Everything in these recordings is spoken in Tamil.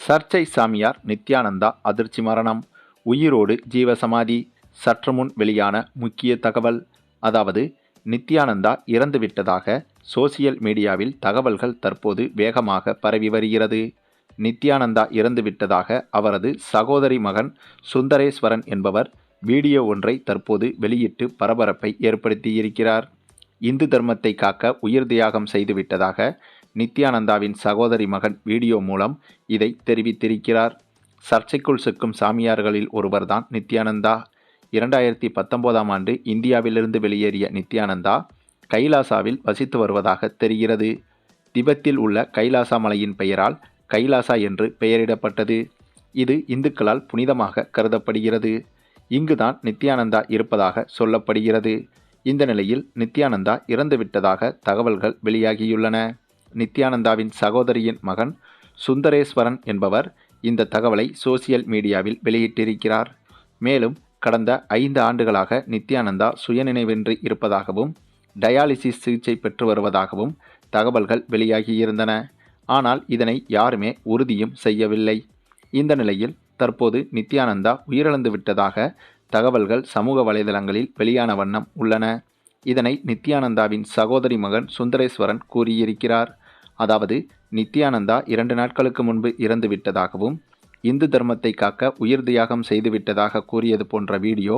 சர்ச்சை சாமியார் நித்யானந்தா அதிர்ச்சி மரணம். உயிரோடு ஜீவசமாதி. சற்று முன் வெளியான முக்கிய தகவல். அதாவது நித்யானந்தா இறந்துவிட்டதாக சோசியல் மீடியாவில் தகவல்கள் தற்போது வேகமாக பரவி வருகிறது. நித்யானந்தா இறந்துவிட்டதாக அவரது சகோதரி மகன் சுந்தரேஸ்வரன் என்பவர் வீடியோ ஒன்றை தற்போது வெளியிட்டு பரபரப்பை ஏற்படுத்தியிருக்கிறார். இந்து தர்மத்தை காக்க உயிர் தியாகம் செய்துவிட்டதாக நித்யானந்தாவின் சகோதரி மகன் வீடியோ மூலம் இதை தெரிவித்திருக்கிறார். சர்ச்சைக்குள் சிக்கும் சாமியார்களில் ஒருவர்தான் நித்யானந்தா. இரண்டாயிரத்தி பத்தொன்பதாம் ஆண்டு இந்தியாவிலிருந்து வெளியேறிய நித்யானந்தா கைலாசாவில் வசித்து வருவதாக தெரிகிறது. திபெத்தில் உள்ள கைலாசா மலையின் பெயரால் கைலாசா என்று பெயரிடப்பட்டது. இது இந்துக்களால் புனிதமாக கருதப்படுகிறது. இங்குதான் நித்யானந்தா இருப்பதாக சொல்லப்படுகிறது. இந்த நிலையில் நித்யானந்தா இறந்துவிட்டதாக தகவல்கள் வெளியாகியுள்ளன. நித்யானந்தாவின் சகோதரியின் மகன் சுந்தரேஸ்வரன் என்பவர் இந்த தகவலை சோசியல் மீடியாவில் வெளியிட்டிருக்கிறார். மேலும் கடந்த ஐந்து ஆண்டுகளாக நித்யானந்தா சுயநினைவின்றி இருப்பதாகவும் டயாலிசிஸ் சிகிச்சை பெற்று வருவதாகவும் தகவல்கள் வெளியாகியிருந்தன. ஆனால் இதனை யாருமே உறுதியும் செய்யவில்லை. இந்த நிலையில் தற்போது நித்யானந்தா உயிரிழந்து விட்டதாக தகவல்கள் சமூக வலைதளங்களில் வெளியான வண்ணம் உள்ளன. இதனை நித்யானந்தாவின் சகோதரி மகன் சுந்தரேஸ்வரன் கூறியிருக்கிறார். அதாவது நித்யானந்தா இரண்டு நாட்களுக்கு முன்பு இறந்து விட்டதாகவும் இந்து தர்மத்தை காக்க உயிர் தியாகம் செய்துவிட்டதாக கூறியது போன்ற வீடியோ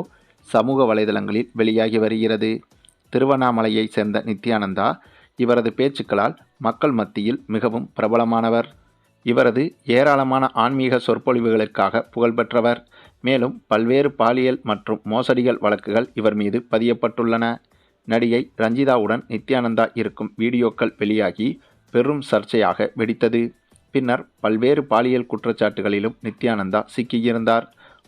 சமூக வலைதளங்களில் வெளியாகி வருகிறது. திருவண்ணாமலையைச் சேர்ந்த நித்யானந்தா இவரது பேச்சுக்களால் மக்கள் மத்தியில் மிகவும் பிரபலமானவர். இவரது ஏராளமான ஆன்மீக சொற்பொழிவுகளுக்காக புகழ்பெற்றவர். மேலும் பல்வேறு பாலியல் மற்றும் மோசடிகள் வழக்குகள் இவர் மீது பதியப்பட்டுள்ளன. நடிகை ரஞ்சிதாவுடன் நித்யானந்தா இருக்கும் வீடியோக்கள் வெளியாகி பெரும் சர்ச்சையாக வெடித்தது. பின்னர் பல்வேறு பாலியல் குற்றச்சாட்டுகளிலும் நித்யானந்தா சிக்கியிருந்தார்.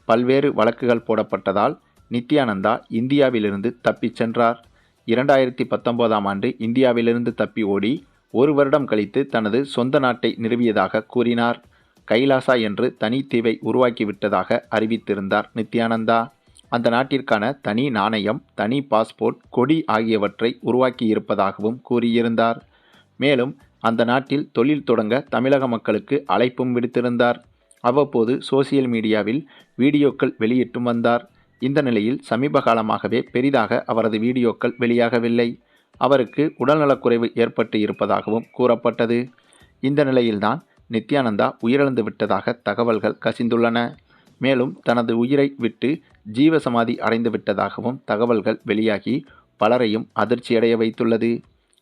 பல்வேறு வழக்குகள் போடப்பட்டதால் நித்யானந்தா இந்தியாவிலிருந்து தப்பிச் சென்றார். இரண்டாயிரத்தி பத்தொன்பதாம் ஆண்டு இந்தியாவிலிருந்து தப்பி ஓடி ஒரு வருடம் கழித்து தனது சொந்த நாட்டை நிறுவியதாக கூறினார். கைலாசா என்று தனி தீவை உருவாக்கிவிட்டதாக அறிவித்திருந்தார் நித்யானந்தா. அந்த நாட்டிற்கான தனி நாணயம் தனி பாஸ்போர்ட் கொடி ஆகியவற்றை உருவாக்கியிருப்பதாகவும் கூறியிருந்தார். மேலும் அந்த நாட்டில் தொழில் தொடங்க தமிழக மக்களுக்கு அழைப்பும் விடுத்திருந்தார். அவ்வப்போது சோசியல் மீடியாவில் வீடியோக்கள் வெளியிட்டும் வந்தார். இந்த நிலையில் சமீப காலமாகவே பெரிதாக அவரது வீடியோக்கள் வெளியாகவில்லை. அவருக்கு உடல்நலக்குறைவு ஏற்பட்டு இருப்பதாகவும் கூறப்பட்டது. இந்த நிலையில்தான் நித்யானந்தா உயிரிழந்து விட்டதாக தகவல்கள் கசிந்துள்ளன. மேலும் தனது உயிரை விட்டு ஜீவசமாதி அடைந்து விட்டதாகவும் தகவல்கள் வெளியாகி பலரையும் அதிர்ச்சியடைய வைத்துள்ளது.